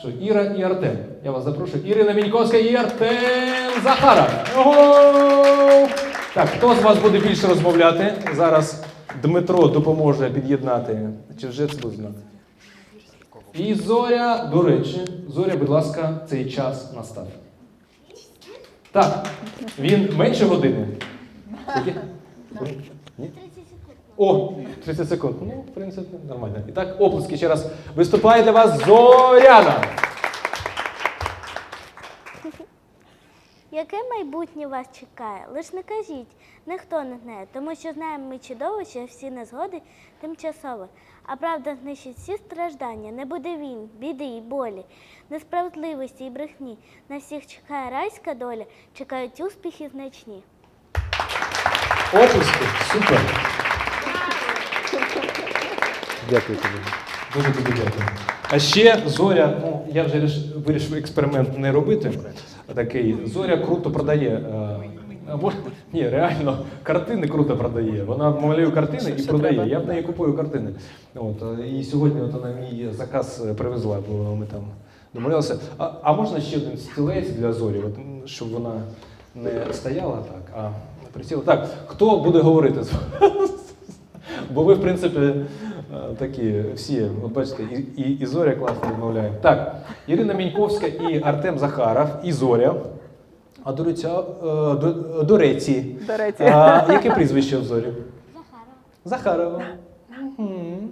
що Іра і Артем. Я вас запрошую. Ірина Міньковська і Артем Захаров. Ого! Так, хто з вас буде більше розмовляти? Зараз Дмитро допоможе під'єднати. Чи вже це буде знати? І Зоря, до речі, Зоря, будь ласка, цей час настав. Так, він менше години. Скільки? О, 30 секунд. Ну, в принципі, нормально. І так, оплески ще раз. Виступає для вас Зоряна. Яке майбутнє вас чекає? Лиш не кажіть, ніхто не знає, тому що знаємо ми чудово, що всі незгоди тимчасові. А правда знищить всі страждання, не буде війн, біди і болі, несправедливості і брехні. На всіх чекає райська доля, чекають успіхи значні. Оплески. Супер. Дякую тобі. Дуже тобі дякую. А ще Зоря, ну я вже вирішив експеримент не робити. Такий Зоря круто продає. е, Або ні, реально картини круто продає. Вона малює картини і продає. Я в неї купую картини. От е, і сьогодні от вона мій заказ е, привезла, бо ми там домовлялися. А, а можна ще один стілець для зорі, от, щоб вона не стояла так, а присіла. Так, хто буде говорити з Бо ви, в принципі, такі всі, от бачите, і, і, і Зоря класно відмовляє. Так, Ірина Міньковська і Артем Захаров, і Зоря. А до, реця, е, до, до реці. До реці. А, яке прізвище в Зорі? Захарова. Мгм.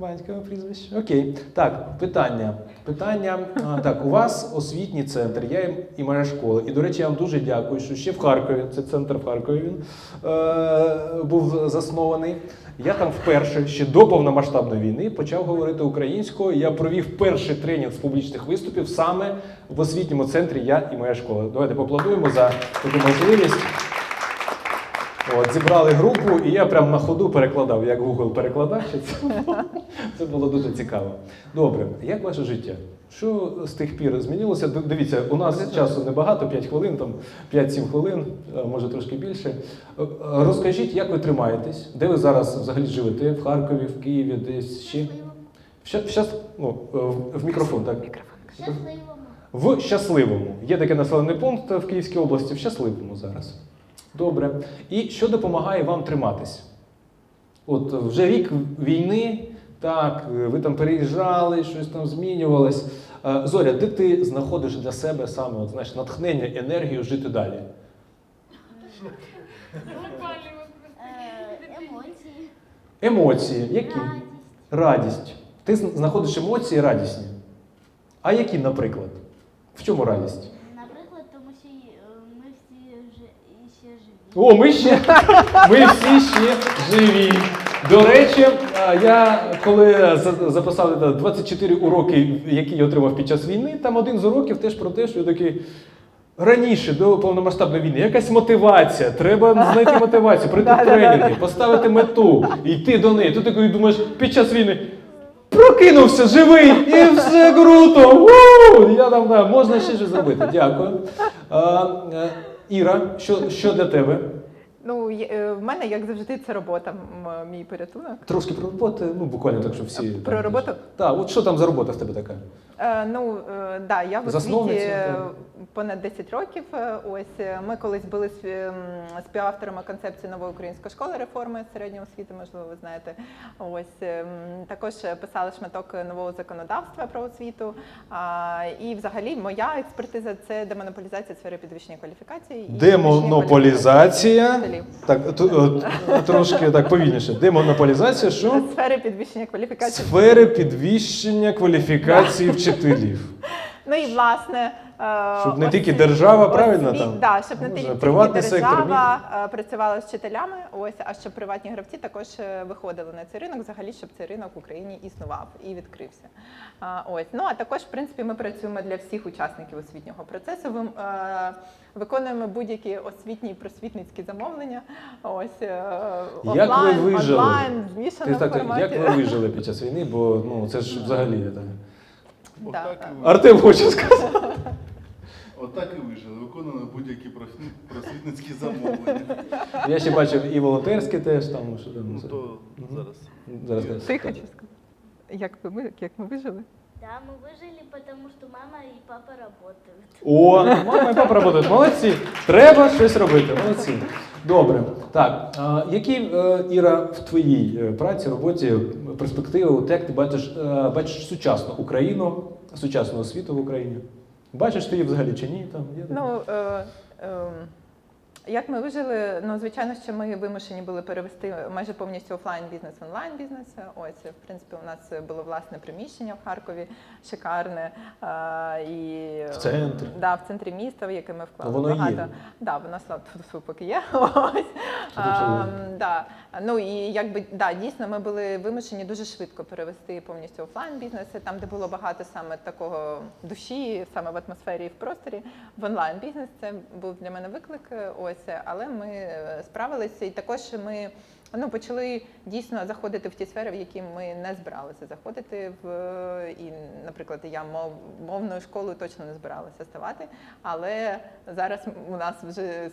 Батькове прізвище. Окей. Так, питання. Питання. А, так, у вас освітній центр, я і- моя школа. І, до речі, я вам дуже дякую, що ще в Харкові, це центр в Харкові він е, був заснований. Я там вперше, ще до повномасштабної війни, почав говорити українською. Я провів перший тренінг з публічних виступів саме в освітньому центрі Я і моя школа. Давайте поаплодуємо за таку можливість. От, зібрали групу, і я прямо на ходу перекладав, як Google перекладач. Це, це було дуже цікаво. Добре, як ваше життя? Що з тих пір змінилося? Дивіться, у нас часу небагато, 5 хвилин, там 5-7 хвилин, може трошки більше. Е, е, Розкажіть, як ви тримаєтесь? Де ви зараз взагалі живете? В Харкові, в Києві, десь ще? Щас, щас, ну, е, в, в мікрофон, так? Щасливому. В щасливому. Є такий населений пункт в Київській області, в щасливому зараз. Добре. І що допомагає вам триматись? От вже рік війни, так, ви там переїжджали, щось там змінювалось. Е, Зоря, де ти знаходиш для себе саме от, знаєш, натхнення, енергію жити далі? Е, емоції, Емоції, які? радість. Радість. Ти знаходиш емоції радісні. А які, наприклад? В чому радість? Наприклад, тому що е, ми всі вже і ще живі. О, ми ще ми всі ще живі. До речі, я коли за- записав е, 24 уроки, які я отримав під час війни, там один з уроків теж про те, що я такий. Раніше до повномасштабної війни якась мотивація. Треба знайти мотивацію, пройти тренінги, поставити мету, йти до неї. Ти такий думаєш, під час війни прокинувся живий і все круто. Я там да, можна ще щось зробити. Дякую. Іра, що, що для тебе? Ну, є- е, в мене, як завжди, це робота, м- мій порятунок. Трошки про роботу, ну буквально так, що всі. Про роботу? Так, от що там за робота в тебе така? Е, ну, е, да, я в освіті Засновниця, е, так. понад 10 років. Е, Ось е, ми колись були м, співавторами концепції нової української школи реформи середньої освіти, можливо, ви знаєте. Ось е, м, також писали шматок нового законодавства про освіту. А, і взагалі моя експертиза це демонополізація сфери підвищення кваліфікації. і підвищення Демонополізація. кваліфікації Так, ту- е, трошки так повільніше. Демонополізація, що? вчителів. Сфери підвищення кваліфікації. Сфери підвищення кваліфікації вчителів. Ну і власне. е, Щоб не тільки держава, правильно, освіт- там? Да, щоб не тільки приватний сектор, держава е, працювала з вчителями, ось, а щоб приватні гравці також е, виходили на цей ринок, взагалі, щоб цей ринок в Україні існував і відкрився. Ось. Ну а також, в принципі, ми працюємо для всіх учасників освітнього процесу. Ви, е, виконуємо будь-які освітні і просвітницькі замовлення. Ось е, Як ви вижили? онлайн, форматі. як ви вижили під час війни, бо ну, це ж взагалі. Так. Да. Отак і ви- Артем хоче сказати. Отак і вижили. Виконували будь-які просвіт- просвітницькі замовлення. Я ще бачив і волонтерське теж там. Що там Ну це. то зараз. Зараз. Ти хочу сказати. Як ви як ми вижили? Да, мы выжили, потому что мама и папа работают. О, мама і папа працюють. Молодці. Треба щось робити. Молодці. Добре. Так, які е, Іра в твоїй е, праці, роботі, перспективи, от як ти бачиш, е, бачиш сучасну Україну, сучасну освіту в Україні? Бачиш ти її взагалі чи ні? Там є Ну, е, е, як ми вижили, ну звичайно, що ми вимушені були перевести майже повністю офлайн бізнес в онлайн бізнес. Ось, в принципі, у нас було власне приміщення в Харкові, шикарне. е, і, В центрі. Да, в центрі міста, в яке ми вклали Ну, воно є. багато. Да, воно слава Богу, поки є. Ось. А, да. Ну і якби да, дійсно ми були вимушені дуже швидко перевести повністю офлайн бізнеси, там, де було багато саме такого душі, саме в атмосфері і в просторі. В онлайн бізнес це був для мене виклик. е, Ось, але ми е, справилися, і також ми. Ну, почали дійсно заходити в ті сфери, в які ми не збиралися заходити в і, наприклад, я мов мовною школою точно не збиралася ставати. Але зараз у нас вже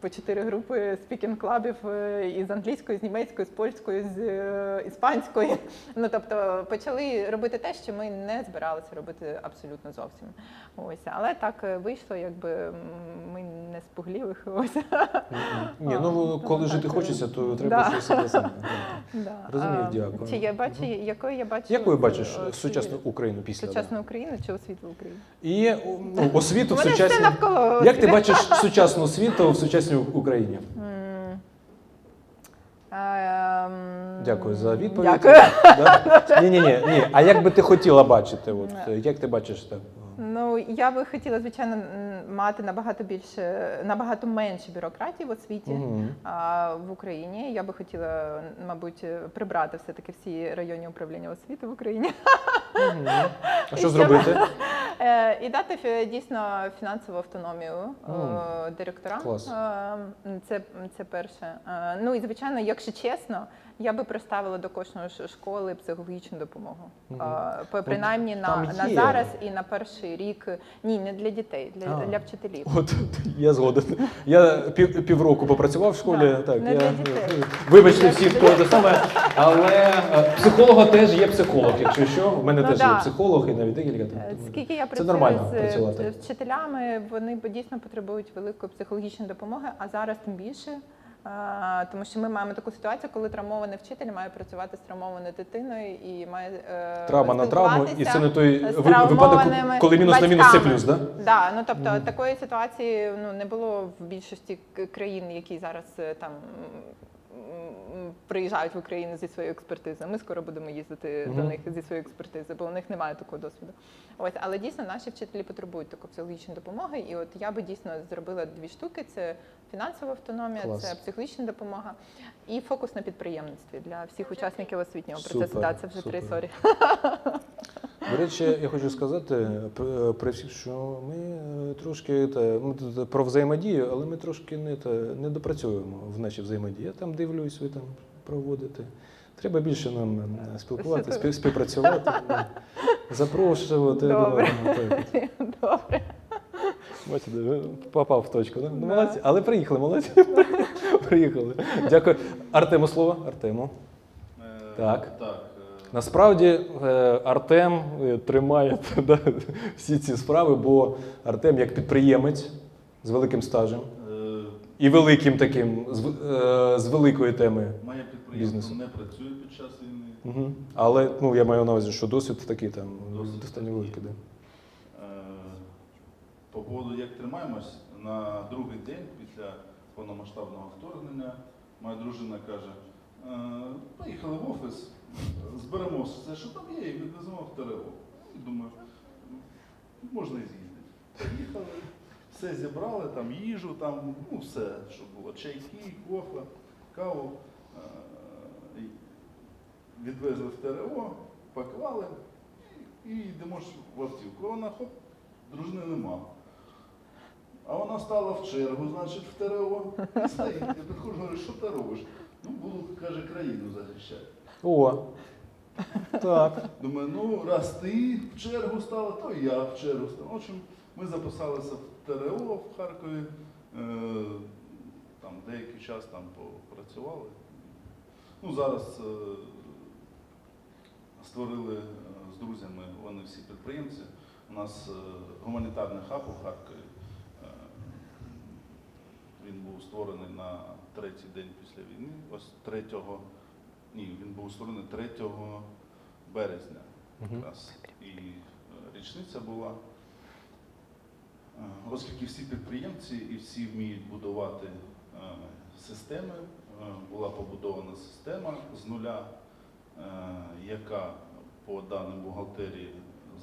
по чотири групи спікінг-клабів е, із англійської, з німецької, з польської, з е, іспанської. Ну тобто почали робити те, що ми не збиралися робити абсолютно зовсім. Ось, але так е, вийшло, якби ми не спугливих. Ось. Ні, ну коли Так, жити хочеться, то треба да. щось саме. Розумію, дякую. Чи я бачу, якою я бачу Якою бачиш сучасну Україну після? сучасну Україну чи освіту України? І ну, освіту в сучасній. навколо Як ти бачиш сучасну освіту в сучасній Україні? М. Ем, Дякую за відповідь. Дякую. Да? Ні, ні, ні, ні. А як би ти хотіла бачити? От як ти бачиш так? Ну я би хотіла, звичайно, мати набагато більше, набагато менше бюрократії в освіті. Мгм. А в Україні я би хотіла, мабуть, прибрати все-таки всі районні управління освіти в Україні Мгм. А що зробити? Е, і дати дійсно фінансову автономію е, директорам. Клас. Е, Це, це перше. Е, Ну і звичайно, якщо чесно, я би приставила до кожної школи психологічну допомогу. Е, Принаймні на, на є. зараз і на перший рік. Ні, не для дітей, для, А. для вчителів. От я згоден. Я пів, півроку попрацював в школі. Да, Так, не я для дітей. вибачте всі, хто те саме. Але е, психолога теж є психолог, якщо що. В мене Ну, теж да. є психолог і навіть декілька. Е, Скільки я працюю нормально з працювати. вчителями, вони дійсно потребують великої психологічної допомоги, а зараз тим більше. Тому що ми маємо таку ситуацію, коли травмований вчитель має працювати з травмованою дитиною і має е, Травма на травму, і це не той випадок, коли мінус на мінус це плюс, да? Да, ну тобто такої ситуації ну не було в більшості країн, які зараз е, там приїжджають в Україну зі своєю експертизою. Ми скоро будемо їздити до них зі своєю експертизою, бо у них немає такого досвіду. Ось, але дійсно наші вчителі потребують такої психологічної допомоги. І от я би дійсно зробила дві штуки: це фінансова автономія, Клас. це психологічна допомога і фокус на підприємництві для всіх учасників освітнього Супер, процесу. Да, це вже три сорі. До речі, я хочу сказати п- при всіх, що ми е, трошки та, ми тут про взаємодію, але ми трошки не, та, не допрацюємо в нашій взаємодії. Я там дивлюсь, ви там проводите. Треба більше нам спілкуватися, спів- співпрацювати, запрошувати. Добре. Добре. Бачите, попав в точку. Да? Ну, Да. молодці. Але приїхали, молодці. приїхали. Дякую. Артему слово. Артему. Е, Так. Так. Насправді е, Артем е, тримає да, всі ці справи, бо Артем як підприємець з великим стажем е, і великим таким, з, з великої теми. Моє підприємство не працює під час війни. Угу. Але ну, я маю на увазі, що досвід такий там Досвід достатньо великий. Да. По поводу, як тримаємось, на другий день після повномасштабного вторгнення моя дружина каже: «Е, поїхали в офіс, зберемо все, що там є, і відвеземо в ТРО. І думаю, можна і з'їздити. Поїхали, все зібрали, там їжу, там, ну все, що було. Чайки, кофе, каву. Е, і Відвезли в ТРО, поклали і йдемо ж в автівку. Вона хоп, дружини нема. А вона стала в чергу, значить, в ТРО. І стоїть. Я підходжу, говорю, що ти робиш? Ну, буду, каже, країну захищати. О, так. Думаю, ну раз ти в чергу стала, то і я в чергу став. В общем, ми записалися в ТРО в Харкові. Е, там деякий час там попрацювали. Ну, зараз е, створили е, з друзями, вони всі підприємці. У нас е, гуманітарний хаб у Харкові. Був створений на третій день після війни. Ось 3, ні, він був створений 3 березня якраз. І е, річниця була. Е, Оскільки всі підприємці і всі вміють будувати е, системи, була побудована система з нуля, яка по даним бухгалтерії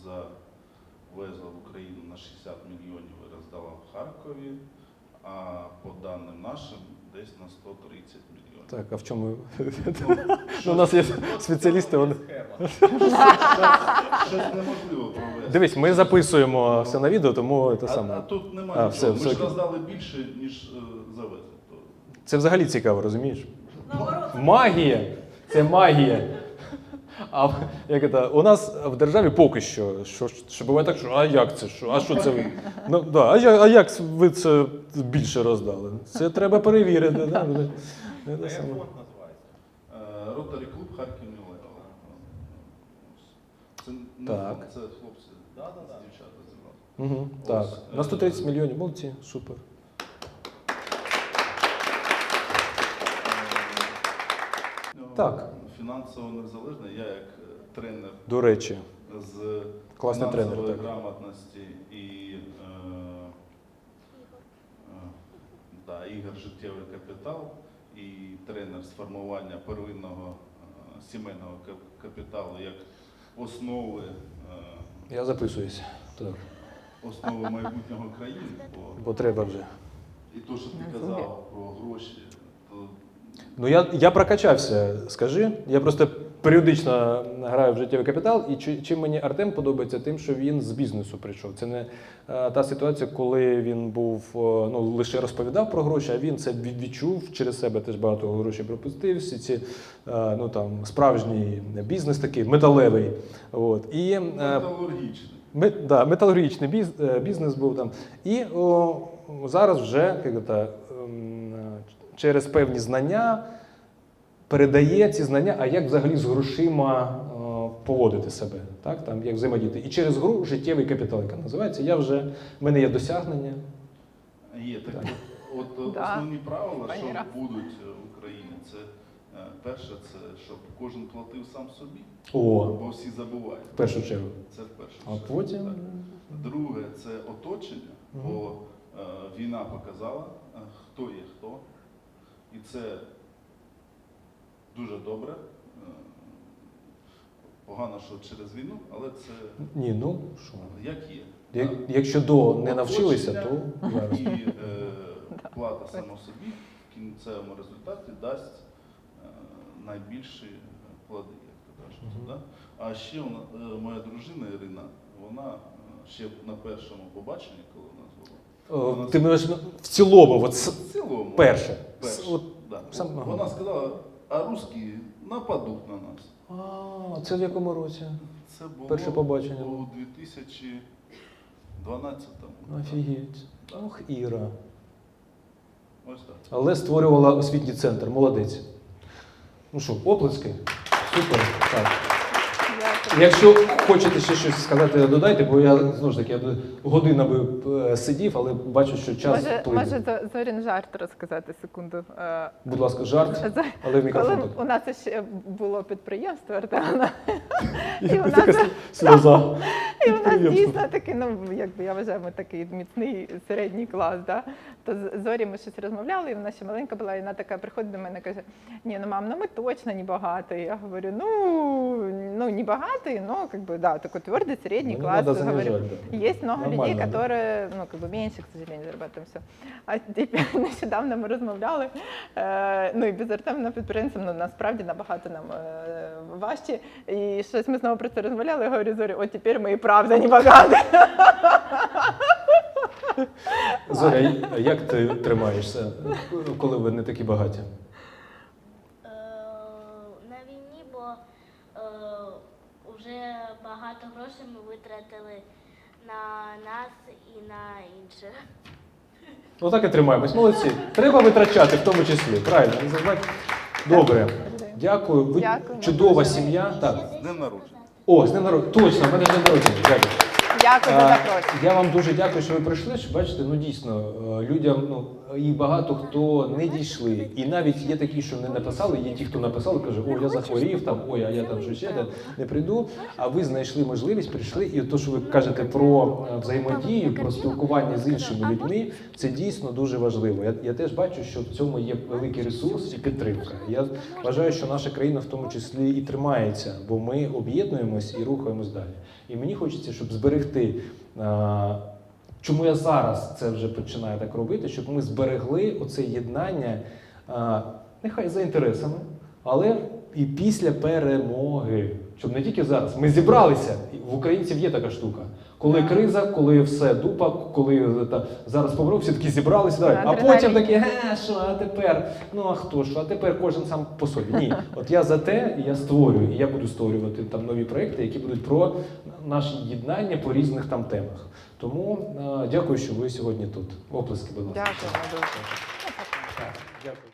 завезла в Україну на 60 мільйонів і роздала в Харкові, а по даним нашим десь на 130 мільйонів. Так, а в чому? Ну, Ну, у нас є спеціалісти. Вони... Щось неможливо провести. Дивись, ми записуємо все на відео, тому те А, саме. а тут немає все, нічого. все Ми ж окей. роздали більше, ніж е, завезли. То Це взагалі цікаво, розумієш? Магія! Це магія. А як це, у нас в державі поки що, що, що буває так, що а як це? Що? А що це ви? Ну, да, а, я- а як ви це більше роздали? Це треба перевірити. Да? Ну, те саме. Е, Ротарі клуб Харків Мілева. Це не Так. це хлопці з дівчата зібрали. Угу, так. На 130 е, мільйонів, молодці, супер. Ну, Так. Фінансово незалежно, я як е, тренер До речі, з Класний тренер, так. грамотності і е, е, да, ігор життєвий капітал, і тренер з формування первинного е, сімейного капіталу як основи, е, я записуюсь. Так. основи майбутнього країни. Бо Бо треба вже. і то, що ти казав про гроші, Ну я, я прокачався, скажи. Я просто періодично граю в життєвий капітал, і чи, чим мені Артем подобається, тим, що він з бізнесу прийшов. Це не е, та ситуація, коли він був е, ну, лише розповідав про гроші, а він це відчув через себе теж багато грошей пропустив. Всі ці е, ну там справжній бізнес такий металевий. От. І, е, металургічний. Ме- да, металургічний біз, бізнес був там. І о, зараз вже як це, ем, через певні знання передає ці знання, а як взагалі з грошима е, поводити себе, так? Там, як взаємодіяти. І через гру життєвий капітал, яка називається. Я вже, в мене є досягнення. Є так. От, от Да. основні правила, Пані що будуть е, в Україні, це е, перше, це щоб кожен платив сам собі, О, бо всі забувають. в першу чергу. Це в першу А потім. так. Друге, це оточення, бо е, війна показала, е, хто є хто. І це дуже добре. Е, Погано, що через війну, але це Ні, ну що. як є. Як, якщо до не навчилися, то зараз. І е, плата само собі в кінцевому результаті дасть е, найбільші плоди, як то кажуть. Мгм. Да? А ще вона- е, моя дружина Ірина, вона е, ще на першому побаченні, коли О, Ти маєш в цілому, от, с- в цілому, перше. перше, от, да. сам- ага. вона сказала, а русські нападуть на нас. а, це в якому році? Це було Перше побачення у 2012-му. Офігеть. Ох, Іра. Ось так. Але створювала освітній центр. Молодець. Ну що, оплески? Супер. Так. Якщо хочете ще щось сказати, додайте, бо я знову ж таки я година би е, сидів, але бачу, що час Може, плине. може Зо- Зорін жарт розказати секунду. Е, Будь ласка, жарт, Зо- але в мікрофон Коли так. у нас ще було підприємство Артема, і І у нас, сльоза. і у нас Підприємство. дійсно такий, ну якби я вважаю, ми такий міцний середній клас. Да? То з Зорі ми щось розмовляли, і вона ще маленька була, і вона така приходить до мене і каже: Ні, ну мам, ну ми точно не багаті. Я говорю, ну, ну не багаті, ну как бы, да, такой твердый средний Ну, не класс. надо говорю. занижать, да. Есть много людей, Нормально, да. которые, ну, как бы меньше, к сожалению, зарабатывают все. А тепер нещодавно ми розмовляли, е, ну і без Артема підприємцем, ну насправді набагато нам е, важче. І щось ми знову про це розмовляли, я говорю, Зорі, от тепер ми і правда не багаті. Зоря, а як ти тримаєшся, коли ви не такі багаті? Вже багато грошей ми витратили на нас і на інших. Отак і тримаємось. Молодці. Треба витрачати в тому числі. Правильно, не забувайте. Добре. Дякую. Ви Дякую. чудова сім'я. Так. З днем народження. О, з днем народження. Точно, в мене день народження. Дякую. Дякую за А, запрошення. Я вам дуже дякую, що ви прийшли. Що бачите, ну дійсно е, людям ну і багато хто не дійшли. І навіть є такі, що не написали. Є ті, хто написали, каже, о, я захворів там, ой, а я там що ще не прийду. А ви знайшли можливість, прийшли. І то, що ви кажете про е, взаємодію, про спілкування з іншими людьми, це дійсно дуже важливо. Я, я теж бачу, що в цьому є великий ресурс і підтримка. Я вважаю, що наша країна в тому числі і тримається, бо ми об'єднуємось і рухаємось далі. І мені хочеться, щоб зберегти. Чому я зараз це вже починаю так робити, щоб ми зберегли оце єднання, нехай за інтересами, але і після перемоги. Щоб не тільки зараз. Ми зібралися. В українців є така штука. Коли криза, коли все дупа, коли е, та, зараз поворот, всі такі зібралися, давай. а потім такі, ге, що, а тепер? Ну а хто ж? А тепер кожен сам по собі. Ні, от я за те, я створюю, і я буду створювати там нові проекти, які будуть про наше єднання по різних там темах. Тому е, дякую, що ви сьогодні тут. Оплески, будь ласка. Так, Дякую.